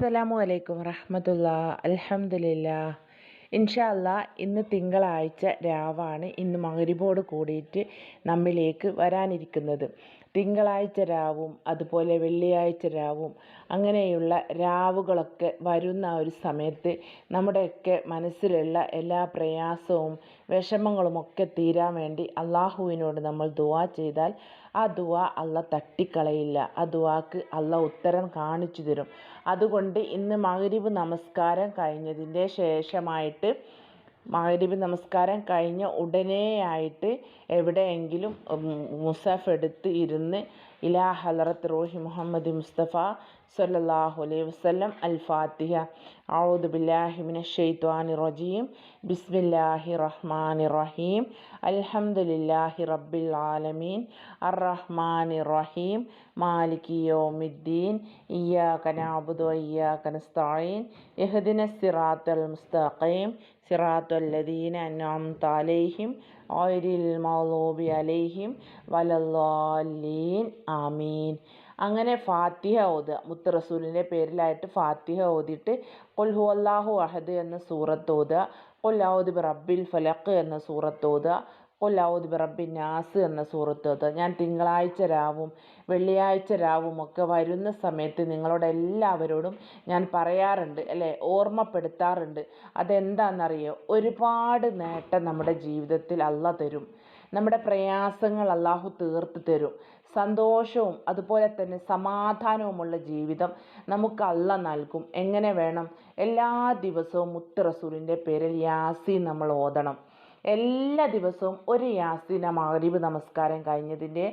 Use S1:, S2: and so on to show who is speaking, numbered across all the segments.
S1: അസ്സലാമു അലൈക്കും വറഹമത്തുള്ള അലഹമില്ല ഇൻഷല്ല ഇന്ന് തിങ്കളാഴ്ച രാവാണ് ഇന്ന് മകരിബോട് കൂടിയിട്ട് നമ്മിലേക്ക് വരാനിരിക്കുന്നത് തിങ്കളാഴ്ച രാവും അതുപോലെ വെള്ളിയാഴ്ച രാവും അങ്ങനെയുള്ള രാവുകളൊക്കെ വരുന്ന ഒരു സമയത്ത് നമ്മുടെയൊക്കെ മനസ്സിലുള്ള എല്ലാ പ്രയാസവും ഒക്കെ തീരാൻ വേണ്ടി അള്ളാഹുവിനോട് നമ്മൾ ദുവാ ചെയ്താൽ ആ ദുവാ അല്ല തട്ടിക്കളയില്ല ആ ദുവാക്ക് അല്ല ഉത്തരം കാണിച്ചു തരും അതുകൊണ്ട് ഇന്ന് മഗ്‌രിബ് നമസ്കാരം കഴിഞ്ഞതിൻ്റെ ശേഷമായിട്ട് മഹരിബ് നമസ്കാരം കഴിഞ്ഞ ഉടനെയായിട്ട് എവിടെയെങ്കിലും മുസാഫ് എടുത്ത് ഇരുന്ന് ഇലാഹ ഹലറത്ത് റോഹി മുഹമ്മദ് മുസ്തഫ സല്ലാഹു അലൈഹി വസ്ലം അൽ ഫാത്തിഹ ഔദ് ബില്ലാഹിമിൻ ഷെയ്ത്വാനി റജീം ബിസ്മില്ലാഹി റഹ്മാനി റഹീം അൽഹംദുലില്ലാഹി റബ്ബിൽ ആലമീൻ അർ റഹ്മാനി റഹീം മാലിക് യോമിദ്ദീൻ ഇയ്യാക നഅബുദു വഇയ്യാക നസ്തഈൻ ഇഹ്ദിനസ് സിറാത്തൽ മുസ്തഖീം സിറാത്തൽ ലദീന അൻഅംത അലൈഹിം ഓയിൽ മൗലൂബി അലൈഹിം വലല്ലാലീൻ ആമീൻ അങ്ങനെ ഫാത്തിഹ ഓതുക മുത്ത് റസൂലിൻ്റെ പേരിലായിട്ട് ഫാത്തിഹ ഓതിയിട്ട് കൊൽഹു അള്ളാഹു അഹദ് എന്ന സൂറത്ത് ഓതുക കൊല്ലാവുദ് റബ്ബിൽ ഫലക്ക് എന്ന സൂറത്ത് ഓതുക കൊല്ലാവൂതി പിറപ്പി നാസ് എന്ന സുഹൃത്തത്ത് ഞാൻ തിങ്കളാഴ്ച രാവും വെള്ളിയാഴ്ച രാവും ഒക്കെ വരുന്ന സമയത്ത് നിങ്ങളോട് എല്ലാവരോടും ഞാൻ പറയാറുണ്ട് അല്ലേ ഓർമ്മപ്പെടുത്താറുണ്ട് അതെന്താണെന്നറിയോ ഒരുപാട് നേട്ടം നമ്മുടെ ജീവിതത്തിൽ അല്ല തരും നമ്മുടെ പ്രയാസങ്ങൾ അള്ളാഹു തീർത്ത് തരും സന്തോഷവും അതുപോലെ തന്നെ സമാധാനവുമുള്ള ജീവിതം നമുക്ക് അല്ല നൽകും എങ്ങനെ വേണം എല്ലാ ദിവസവും മുത്തറസൂലിൻ്റെ പേരിൽ യാസി നമ്മൾ ഓതണം എല്ലാ ദിവസവും ഒരു യാസീന മഗ്രിബ് നമസ്കാരം കഴിഞ്ഞതിൻ്റെ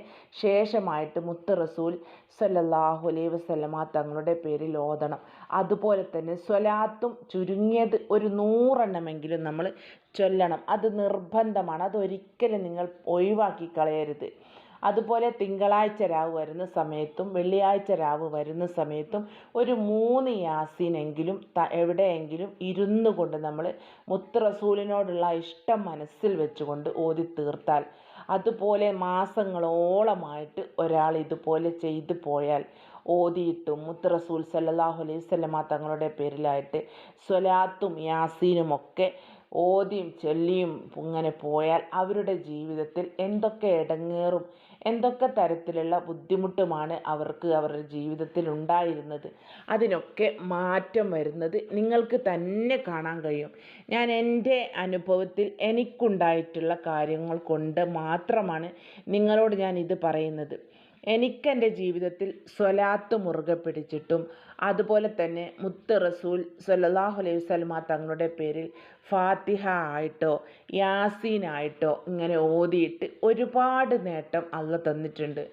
S1: ശേഷമായിട്ട് മുത്ത് റസൂൽ സല്ലാഹു അലൈഹി വസല്ലമ തങ്ങളുടെ പേരിൽ ഓതണം അതുപോലെ തന്നെ സ്വലാത്തും ചുരുങ്ങിയത് ഒരു നൂറെണ്ണമെങ്കിലും നമ്മൾ ചൊല്ലണം അത് നിർബന്ധമാണ് അതൊരിക്കലും നിങ്ങൾ ഒഴിവാക്കി കളയരുത് അതുപോലെ തിങ്കളാഴ്ച രാവ് വരുന്ന സമയത്തും വെള്ളിയാഴ്ച രാവ് വരുന്ന സമയത്തും ഒരു മൂന്ന് യാസീനെങ്കിലും എവിടെയെങ്കിലും ഇരുന്നു കൊണ്ട് നമ്മൾ മുത്തറസൂലിനോടുള്ള ഇഷ്ടം മനസ്സിൽ വെച്ചുകൊണ്ട് ഓതി തീർത്താൽ അതുപോലെ മാസങ്ങളോളമായിട്ട് ഒരാൾ ഇതുപോലെ ചെയ്തു പോയാൽ ഓതിയിട്ടും മുത്തറസൂൽ സല്ലാഹു അലൈഹി സ്വലമ തങ്ങളുടെ പേരിലായിട്ട് സ്വലാത്തും യാസീനും ഒക്കെ ഓതിയും ചൊല്ലിയും ഇങ്ങനെ പോയാൽ അവരുടെ ജീവിതത്തിൽ എന്തൊക്കെ ഇടങ്ങേറും എന്തൊക്കെ തരത്തിലുള്ള ബുദ്ധിമുട്ടുമാണ് അവർക്ക് അവരുടെ ജീവിതത്തിൽ ഉണ്ടായിരുന്നത് അതിനൊക്കെ മാറ്റം വരുന്നത് നിങ്ങൾക്ക് തന്നെ കാണാൻ കഴിയും ഞാൻ എൻ്റെ അനുഭവത്തിൽ എനിക്കുണ്ടായിട്ടുള്ള കാര്യങ്ങൾ കൊണ്ട് മാത്രമാണ് നിങ്ങളോട് ഞാൻ ഇത് പറയുന്നത് എനിക്കെൻ്റെ ജീവിതത്തിൽ സ്വലാത്ത് മുറുകെ പിടിച്ചിട്ടും അതുപോലെ തന്നെ മുത്ത് റസൂൽ സല്ലാഹു അലൈഹി വസ്ലമ തങ്ങളുടെ പേരിൽ ഫാത്തിഹ ആയിട്ടോ യാസീൻ ആയിട്ടോ ഇങ്ങനെ ഓതിയിട്ട് ഒരുപാട് നേട്ടം അള്ള തന്നിട്ടുണ്ട്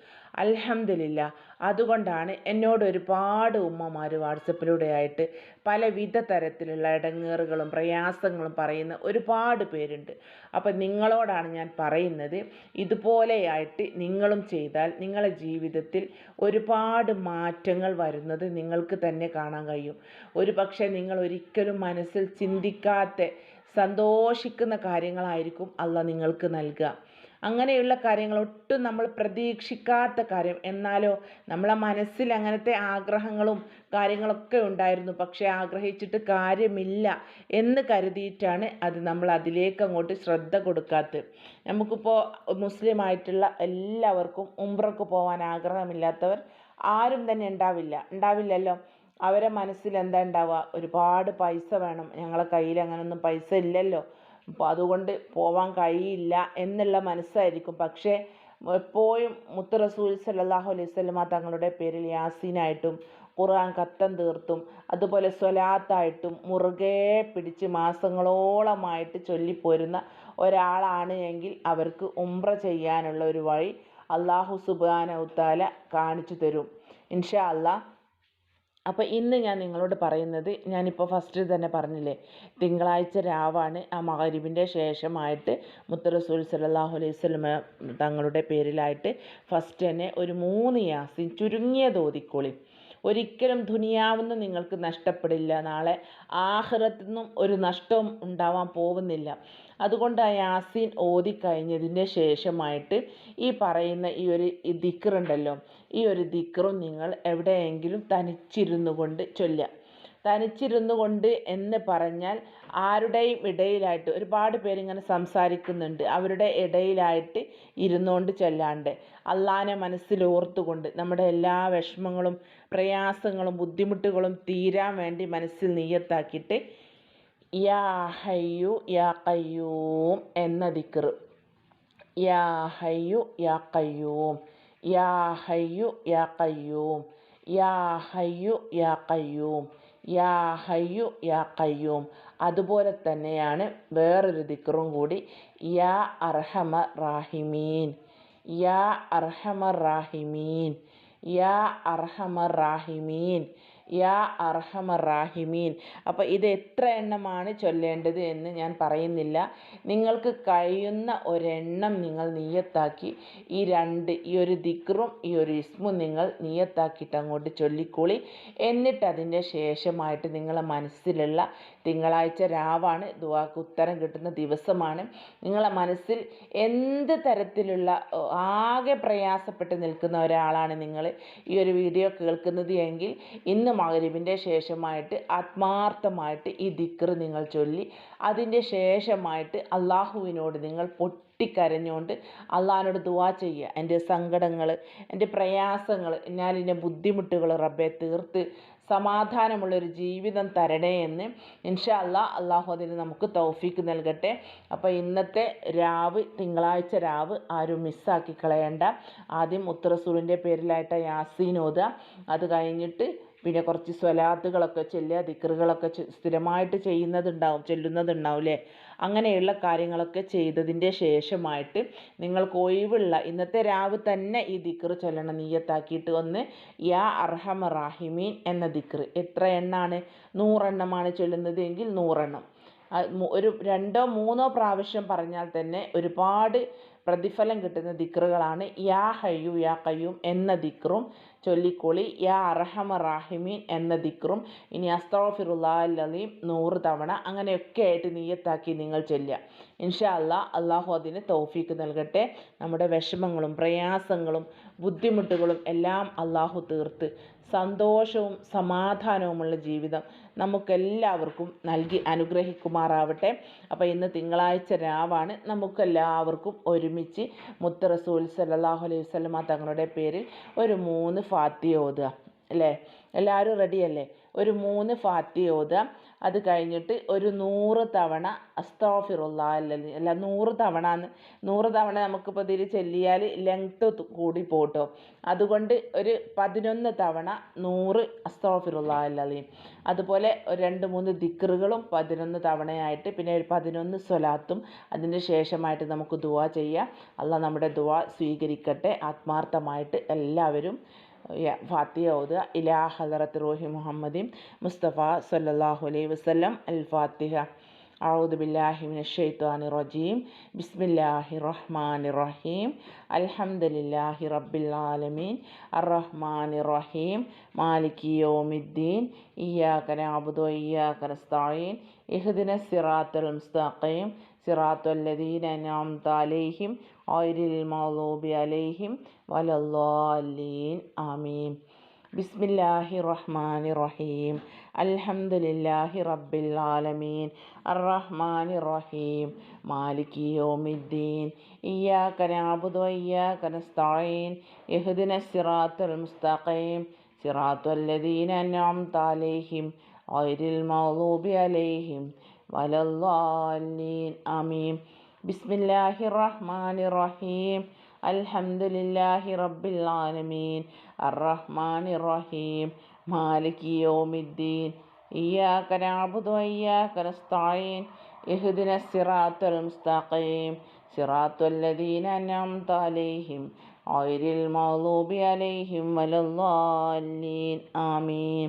S1: അലഹമില്ല അതുകൊണ്ടാണ് എന്നോട് ഒരുപാട് ഉമ്മമാർ വാട്സപ്പിലൂടെ ആയിട്ട് പലവിധ തരത്തിലുള്ള ഇടങ്ങേറുകളും പ്രയാസങ്ങളും പറയുന്ന ഒരുപാട് പേരുണ്ട് അപ്പം നിങ്ങളോടാണ് ഞാൻ പറയുന്നത് ഇതുപോലെയായിട്ട് നിങ്ങളും ചെയ്താൽ നിങ്ങളുടെ ജീവിതത്തിൽ ഒരുപാട് മാറ്റങ്ങൾ വരുന്നത് നിങ്ങൾക്ക് തന്നെ കാണാൻ കഴിയും ഒരു പക്ഷേ നിങ്ങൾ ഒരിക്കലും മനസ്സിൽ ചിന്തിക്കാത്ത സന്തോഷിക്കുന്ന കാര്യങ്ങളായിരിക്കും അല്ല നിങ്ങൾക്ക് നൽകുക അങ്ങനെയുള്ള കാര്യങ്ങൾ ഒട്ടും നമ്മൾ പ്രതീക്ഷിക്കാത്ത കാര്യം എന്നാലോ നമ്മളെ മനസ്സിൽ അങ്ങനത്തെ ആഗ്രഹങ്ങളും കാര്യങ്ങളൊക്കെ ഉണ്ടായിരുന്നു പക്ഷേ ആഗ്രഹിച്ചിട്ട് കാര്യമില്ല എന്ന് കരുതിയിട്ടാണ് അത് നമ്മൾ അതിലേക്ക് അങ്ങോട്ട് ശ്രദ്ധ കൊടുക്കാത്തത് നമുക്കിപ്പോൾ മുസ്ലിമായിട്ടുള്ള എല്ലാവർക്കും ഉംറക്ക് പോകാൻ ആഗ്രഹമില്ലാത്തവർ ആരും തന്നെ ഉണ്ടാവില്ല ഉണ്ടാവില്ലല്ലോ അവരെ മനസ്സിൽ എന്താ ഉണ്ടാവുക ഒരുപാട് പൈസ വേണം ഞങ്ങളെ കയ്യിൽ അങ്ങനൊന്നും പൈസ ഇല്ലല്ലോ അപ്പോൾ അതുകൊണ്ട് പോവാൻ കഴിയില്ല എന്നുള്ള മനസ്സായിരിക്കും പക്ഷേ എപ്പോഴും മുത്ത് റസൂൽ സല്ലാഹു അലൈഹി സ്വലമ തങ്ങളുടെ പേരിൽ യാസീനായിട്ടും ഖുർആൻ കത്തം തീർത്തും അതുപോലെ സ്വലാത്തായിട്ടും മുറുകെ പിടിച്ച് മാസങ്ങളോളമായിട്ട് ചൊല്ലിപ്പോരുന്ന ഒരാളാണ് എങ്കിൽ അവർക്ക് ഉംറ ചെയ്യാനുള്ള ഒരു വഴി അള്ളാഹു സുബാന കാണിച്ചു തരും ഇൻഷാ അള്ളാഹ് അപ്പോൾ ഇന്ന് ഞാൻ നിങ്ങളോട് പറയുന്നത് ഞാനിപ്പോൾ ഫസ്റ്റ് തന്നെ പറഞ്ഞില്ലേ തിങ്കളാഴ്ച രാവാണ് ആ മകരിബിൻ്റെ ശേഷമായിട്ട് മുത്തറസൂൽ സലാഹു അലൈഹി സ്വലമ തങ്ങളുടെ പേരിലായിട്ട് ഫസ്റ്റ് തന്നെ ഒരു മൂന്ന് യാസിൻ ചുരുങ്ങിയ തോതിക്കോളി ഒരിക്കലും ദുനിയാവൊന്നും നിങ്ങൾക്ക് നഷ്ടപ്പെടില്ല നാളെ ആഹ്റത്തിനും ഒരു നഷ്ടവും ഉണ്ടാവാൻ പോകുന്നില്ല അതുകൊണ്ട് ആ യാസീൻ ഓതിക്കഴിഞ്ഞതിൻ്റെ ശേഷമായിട്ട് ഈ പറയുന്ന ഈ ഒരു ദിക്കറുണ്ടല്ലോ ഈ ഒരു ദിക്കറും നിങ്ങൾ എവിടെയെങ്കിലും തനിച്ചിരുന്നു കൊണ്ട് ചൊല്ലുക തനിച്ചിരുന്നു കൊണ്ട് എന്ന് പറഞ്ഞാൽ ആരുടെയും ഇടയിലായിട്ട് ഒരുപാട് പേരിങ്ങനെ സംസാരിക്കുന്നുണ്ട് അവരുടെ ഇടയിലായിട്ട് ഇരുന്നുകൊണ്ട് ചെല്ലാണ്ട് അള്ളാനെ മനസ്സിലോർത്തുകൊണ്ട് നമ്മുടെ എല്ലാ വിഷമങ്ങളും പ്രയാസങ്ങളും ബുദ്ധിമുട്ടുകളും തീരാൻ വേണ്ടി മനസ്സിൽ നീയത്താക്കിയിട്ട് യാ ഹയ്യു യാ കയ്യൂം എന്ന ദിക്കർ യാ ഹയ്യു യാ കയ്യൂം യാ ഹയ്യു യാ കയ്യൂം യാ ഹയ്യു യാ കയ്യൂം യാ ഹയ്യു യാ കയ്യൂം അതുപോലെ തന്നെയാണ് വേറൊരു ദിക്റും കൂടി യാ അർഹമ റാഹിമീൻ യാ അർഹമ റാഹിമീൻ യാ അർഹമ റാഹിമീൻ യാ അർഹമ റാഹിമീൻ അപ്പോൾ ഇത് എത്ര എണ്ണമാണ് ചൊല്ലേണ്ടത് എന്ന് ഞാൻ പറയുന്നില്ല നിങ്ങൾക്ക് കഴിയുന്ന ഒരെണ്ണം നിങ്ങൾ നീയത്താക്കി ഈ രണ്ട് ഈ ഒരു ദിക്റും ഈ ഒരു ഇസ്മും നിങ്ങൾ നീയത്താക്കിയിട്ട് അങ്ങോട്ട് ചൊല്ലിക്കോളി എന്നിട്ട് അതിൻ്റെ ശേഷമായിട്ട് നിങ്ങളെ മനസ്സിലുള്ള തിങ്കളാഴ്ച രാവാണ് ദുവാക്ക് ഉത്തരം കിട്ടുന്ന ദിവസമാണ് നിങ്ങളെ മനസ്സിൽ എന്ത് തരത്തിലുള്ള ആകെ പ്രയാസപ്പെട്ട് നിൽക്കുന്ന ഒരാളാണ് നിങ്ങൾ ഈ ഒരു വീഡിയോ കേൾക്കുന്നത് എങ്കിൽ ഇന്ന് മകരിവിൻ്റെ ശേഷമായിട്ട് ആത്മാർത്ഥമായിട്ട് ഈ ദിക്കർ നിങ്ങൾ ചൊല്ലി അതിൻ്റെ ശേഷമായിട്ട് അള്ളാഹുവിനോട് നിങ്ങൾ പൊട്ടിക്കരഞ്ഞുകൊണ്ട് അള്ളാഹിനോട് ദുവാ ചെയ്യുക എൻ്റെ സങ്കടങ്ങൾ എൻ്റെ പ്രയാസങ്ങൾ ഞാൻ എൻ്റെ ബുദ്ധിമുട്ടുകൾ റബ്ബെ തീർത്ത് സമാധാനമുള്ളൊരു ജീവിതം തരണേ എന്ന് ഇൻഷാ അല്ലാ അള്ളാഹു അതിന് നമുക്ക് തൗഫീക്ക് നൽകട്ടെ അപ്പോൾ ഇന്നത്തെ രാവ് തിങ്കളാഴ്ച രാവ് ആരും മിസ്സാക്കി കളയണ്ട ആദ്യം ഉത്തറസൂറിൻ്റെ പേരിലായിട്ട് യാസീൻ ഓതുക അത് കഴിഞ്ഞിട്ട് പിന്നെ കുറച്ച് സ്വലാത്തുകളൊക്കെ ചെല്ലുക ദിക്റുകളൊക്കെ സ്ഥിരമായിട്ട് ചെയ്യുന്നതുണ്ടാവും ചെല്ലുന്നതുണ്ടാവും അല്ലേ അങ്ങനെയുള്ള കാര്യങ്ങളൊക്കെ ചെയ്തതിൻ്റെ ശേഷമായിട്ട് നിങ്ങൾക്ക് ഒഴിവുള്ള ഇന്നത്തെ രാവ് തന്നെ ഈ ദിക്റ് ചൊല്ലണം നീയത്താക്കിയിട്ട് ഒന്ന് യാ അർഹമ റാഹിമീൻ എന്ന ദിക്റ് എത്ര എണ്ണാണ് നൂറെണ്ണമാണ് ചൊല്ലുന്നത് എങ്കിൽ നൂറെണ്ണം ഒരു രണ്ടോ മൂന്നോ പ്രാവശ്യം പറഞ്ഞാൽ തന്നെ ഒരുപാട് പ്രതിഫലം കിട്ടുന്ന ദിക്റുകളാണ് യാ ഹയ്യു യാ കയ്യൂം എന്ന ദിക്റും ചൊല്ലിക്കൊളി യാ അർഹമ റാഹിമീൻ എന്ന ദിക്റും ഇനി അസ്തോഫിറുല്ലാലീം നൂറ് തവണ അങ്ങനെയൊക്കെ ആയിട്ട് നീയത്താക്കി നിങ്ങൾ ചെല്ലുക ഇൻഷാ അല്ലാ അള്ളാഹു അതിന് തൗഫീക്ക് നൽകട്ടെ നമ്മുടെ വിഷമങ്ങളും പ്രയാസങ്ങളും ബുദ്ധിമുട്ടുകളും എല്ലാം അള്ളാഹു തീർത്ത് സന്തോഷവും സമാധാനവുമുള്ള ജീവിതം നമുക്കെല്ലാവർക്കും നൽകി അനുഗ്രഹിക്കുമാറാവട്ടെ അപ്പോൾ ഇന്ന് തിങ്കളാഴ്ച രാവാണ് നമുക്കെല്ലാവർക്കും ഒരുമിച്ച് മുത്ത റസൂൽ സല്ലാഹു അലൈഹി വസ്ലമ തങ്ങളുടെ പേരിൽ ഒരു മൂന്ന് ഫാത്തി ഓതുക അല്ലേ എല്ലാവരും റെഡിയല്ലേ ഒരു മൂന്ന് ഫാത്തി ഓതുക അത് കഴിഞ്ഞിട്ട് ഒരു നൂറ് തവണ അസ്താഫിറുള്ള അല്ല നൂറ് തവണ നൂറ് തവണ നമുക്കിപ്പോൾ ഇതിൽ ചെല്ലിയാൽ ലെങ്ത്ത് കൂടി പോട്ടോ അതുകൊണ്ട് ഒരു പതിനൊന്ന് തവണ നൂറ് അസ്താഫിറുള്ള അതുപോലെ രണ്ട് മൂന്ന് ദിക്കറുകളും പതിനൊന്ന് തവണയായിട്ട് പിന്നെ ഒരു പതിനൊന്ന് സ്വലാത്തും അതിന് ശേഷമായിട്ട് നമുക്ക് ദുവാ ചെയ്യാം അല്ല നമ്മുടെ ദുവാ സ്വീകരിക്കട്ടെ ആത്മാർത്ഥമായിട്ട് എല്ലാവരും ഫാത്തിയ ഓത് ഇലാ ഹലറത്ത് റോഹി മുഹമ്മദിൻ മുസ്തഫ സല്ലാഹു അലൈ വസ്ലം അൽ ഫാത്തിഹ أعوذ بالله من الشيطان الرجيم بسم الله الرحمن الرحيم الحمد لله رب العالمين الرحمن الرحيم مالك يوم الدين إياك نعبد وإياك نستعين اهدنا الصراط المستقيم صراط الذين أنعمت عليهم ഓയിലിൽ മൗലൂബി അലൈഹിം വലല്ലാലീൻ ആമീൻ ബിസ്മില്ലാഹി റഹ്മാൻ റഹീം അൽഹംദുലില്ലാഹി റബ്ബിൽ ആലമീൻ അർറഹ്മാൻ റഹീം മാലിക് യോമിദ്ദീൻ ഇയ്യാക നഅബുദു വഇയ്യാക നസ്തഈൻ ഇഹ്ദിന സിറാത്തൽ മുസ്തഖീം സിറാത്തൽ അൻഅംത അലൈഹിം ഗൈരിൽ മൗലൂബി അലൈഹിം വലല്ലാലീൻ ആമീൻ ബിസ്മില്ലാഹി റഹ്മാനി റഹീം അൽഹംദുലില്ലാഹി റബ്ബിൽ ആലമീൻ അർറഹ്മാനി റഹീം മാലിക് യൗമിദ്ദീൻ إياك نعبد وإياك نستعين اهدنا الصراط المستقيم صراط الذين أنعمت عليهم غير المغضوب عليهم ولا الضالين آمين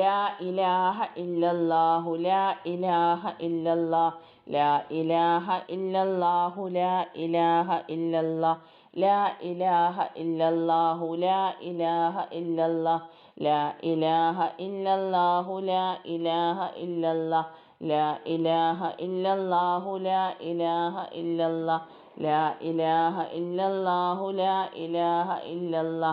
S1: ലാ ഇലാഹ ഇല്ലല്ലാഹു ലാ ഇലാഹ ഇല്ലല്ലാ ലാ ഇലാഹ ഇല്ലല്ലാഹു ലാ ഇലാഹ ഇല്ലല്ലാ ലാ ഇലാഹ ഇല്ലല്ലാഹു ലാ ഇലാഹ ഇല്ലല്ലാ ലാ ഇലാഹ ഇല്ലല്ലാഹു ലാ ഇലാഹ ഇല്ലല്ലാ ലാ ഇലാഹ ഇല്ലല്ലാഹു ലാ ഇലാഹ ഇല്ലല്ലാ ലാ ഇലാഹ ഇല്ലല്ലാഹു ലാ ഇലാഹ ഇല്ലല്ലാ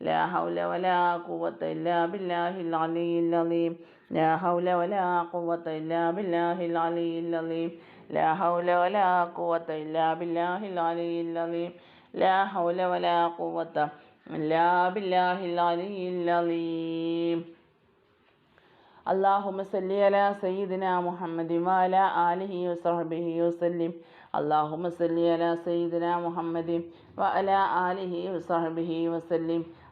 S1: لا حول ولا قوة إلا بالله العلي العظيم لا حول ولا قوة إلا بالله العلي العظيم لا حول ولا قوة إلا بالله العلي العظيم لا حول ولا قوة إلا بالله العلي العظيم اللهم صل على سيدنا محمد وعلى آله وصحبه وسلم اللهم صل على سيدنا محمد وعلى آله وصحبه وسلم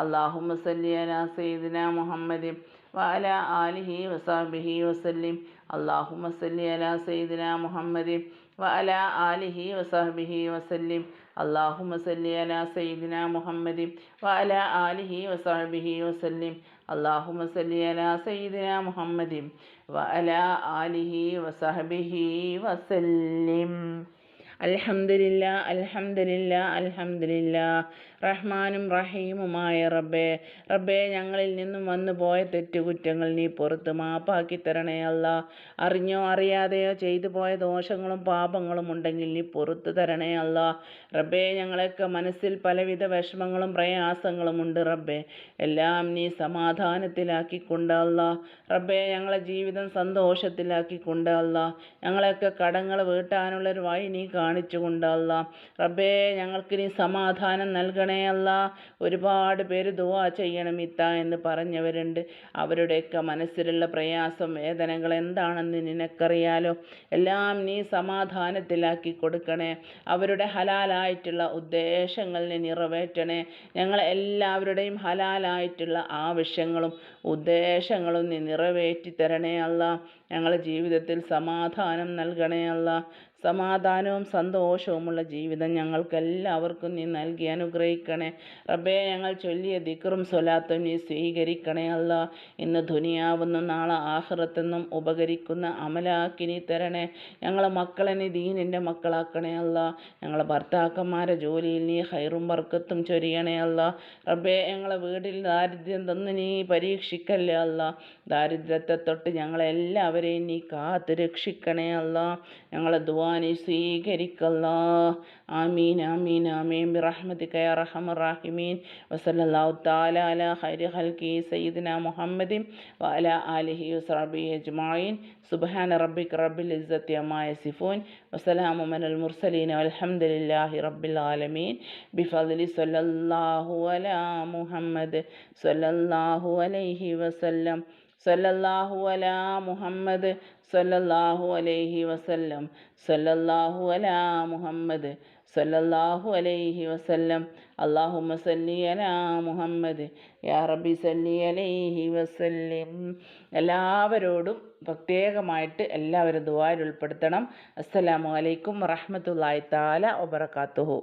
S1: അള്ളാഹുമ്മ സല്ലി അല സയ്യിദിന മുഹമ്മദ് വഅല ആലിഹി വസാബിഹി വസല്ലിം അള്ളാഹുമ്മ സല്ലി അല സയ്യിദിന മുഹമ്മദ് വഅല ആലിഹി വസാബിഹി വസല്ലിം അള്ളാഹുമ്മ സല്ലി അല സയ്യിദിന മുഹമ്മദ് വഅല ആലിഹി വസാബിഹി വസല്ലിം അള്ളാഹുമ്മ സല്ലി അല സയ്യിദിന മുഹമ്മദ് വഅല ആലിഹി വസാബിഹി വസല്ലിം അൽഹംദുലില്ലാ അൽഹംദുലില്ലാ അൽഹംദുലില്ലാ റഹ്മാനും റഹീമുമായ റബ്ബേ റബ്ബേ ഞങ്ങളിൽ നിന്നും വന്നു പോയ തെറ്റുകുറ്റങ്ങൾ നീ പുറത്ത് മാപ്പാക്കി തരണേ അല്ല അറിഞ്ഞോ അറിയാതെയോ ചെയ്തു പോയ ദോഷങ്ങളും പാപങ്ങളും ഉണ്ടെങ്കിൽ നീ പുറത്ത് തരണേ അല്ല റബ്ബേ ഞങ്ങളൊക്കെ മനസ്സിൽ പലവിധ വിഷമങ്ങളും പ്രയാസങ്ങളും ഉണ്ട് റബ്ബേ എല്ലാം നീ സമാധാനത്തിലാക്കി കൊണ്ട് അല്ല റബ്ബേ ഞങ്ങളെ ജീവിതം സന്തോഷത്തിലാക്കി കൊണ്ട് അല്ല ഞങ്ങളൊക്കെ കടങ്ങൾ വീട്ടാനുള്ളൊരു വഴി നീ കാണിച്ചു കൊണ്ട് അല്ല റബ്ബേ ഞങ്ങൾക്ക് നീ സമാധാനം നൽകണേ കൊടുക്കണേ ഒരുപാട് പേര് ദുവാ ചെയ്യണം ഇത്ത എന്ന് പറഞ്ഞവരുണ്ട് അവരുടെയൊക്കെ മനസ്സിലുള്ള പ്രയാസം വേദനകൾ എന്താണെന്ന് നിനക്കറിയാലോ എല്ലാം നീ സമാധാനത്തിലാക്കി കൊടുക്കണേ അവരുടെ ഹലാലായിട്ടുള്ള ഉദ്ദേശങ്ങൾ നിറവേറ്റണേ ഞങ്ങൾ എല്ലാവരുടെയും ഹലാലായിട്ടുള്ള ആവശ്യങ്ങളും ഉദ്ദേശങ്ങളും നീ നിറവേറ്റി തരണേ അല്ല ഞങ്ങളുടെ ജീവിതത്തിൽ സമാധാനം നൽകണേ അല്ല സമാധാനവും സന്തോഷവുമുള്ള ജീവിതം ഞങ്ങൾക്കെല്ലാവർക്കും നീ നൽകി അനുഗ്രഹിക്കണേ റബ്ബേ ഞങ്ങൾ ചൊല്ലിയ ദിക്റും സ്വലാത്തും നീ സ്വീകരിക്കണേ അല്ല ഇന്ന് ധുനിയാവുന്ന നാളെ ആഹ്റത്തെന്നും ഉപകരിക്കുന്ന അമലാക്കി നീ തരണേ ഞങ്ങളെ മക്കളെ നീ ദീനിൻ്റെ മക്കളാക്കണേ അല്ല ഞങ്ങളെ ഭർത്താക്കന്മാരെ ജോലിയിൽ നീ ഹൈറും വർക്കത്തും ചൊരിയണേ അല്ല റബ്ബേ ഞങ്ങളെ വീടിൽ ദാരിദ്ര്യം തന്ന് നീ പരീക്ഷിക്കല്ലേ അല്ല ദാരിദ്ര്യത്തെ തൊട്ട് ഞങ്ങളെല്ലാവരെയും നീ കാത്തു രക്ഷിക്കണേ അല്ല ഞങ്ങളെ ദുവാ കുർബാനെ സ്വീകരിക്കല്ലാ ആമീൻ ആമീൻ ആമീൻ ബിറഹ്മതിക യാ റഹ്മർ റഹീമീൻ വസല്ലല്ലാഹു തആല അലാ ഖൈരി ഖൽഖി സയ്യിദിന മുഹമ്മദിൻ വഅല ആലിഹി വസ്ഹബി അജ്മഈൻ സുബ്ഹാന റബ്ബിക റബ്ബിൽ ഇസ്സത്തി അമ്മാ യസിഫൂൻ വസലാമു അലൽ മുർസലീൻ വൽഹംദുലില്ലാഹി റബ്ബിൽ ആലമീൻ ബിഫദ്ലി സല്ലല്ലാഹു അലാ മുഹമ്മദ് സല്ലല്ലാഹു അലൈഹി വസല്ലം സല്ലല്ലാഹു അലാ മുഹമ്മദ് സല്ലല്ലാഹു അലൈഹി വസല്ലം സല്ലല്ലാഹു അലാ മുഹമ്മദ് സല്ലല്ലാഹു അലൈഹി വസല്ലം അല്ലാഹുമ്മ സല്ലി അലാ മുഹമ്മദ് യാ റബ്ബി സല്ലി അലൈഹി വസല്ലം എല്ലാവരോടും പ്രത്യേകമായിട്ട് എല്ലാവരും ദുബായിൽ ഉൾപ്പെടുത്തണം അസ്സലാമു അലൈക്കും റഹ്മത്തുള്ളാഹി താല വബറകാതുഹു